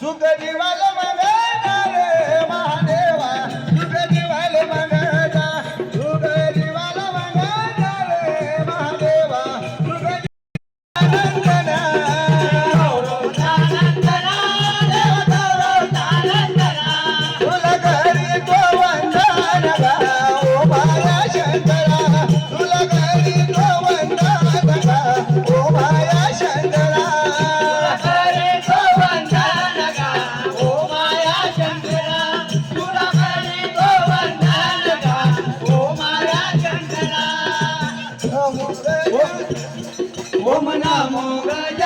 सुख जीवाल मंगळा ઓમ નામો ગજ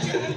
Thank you.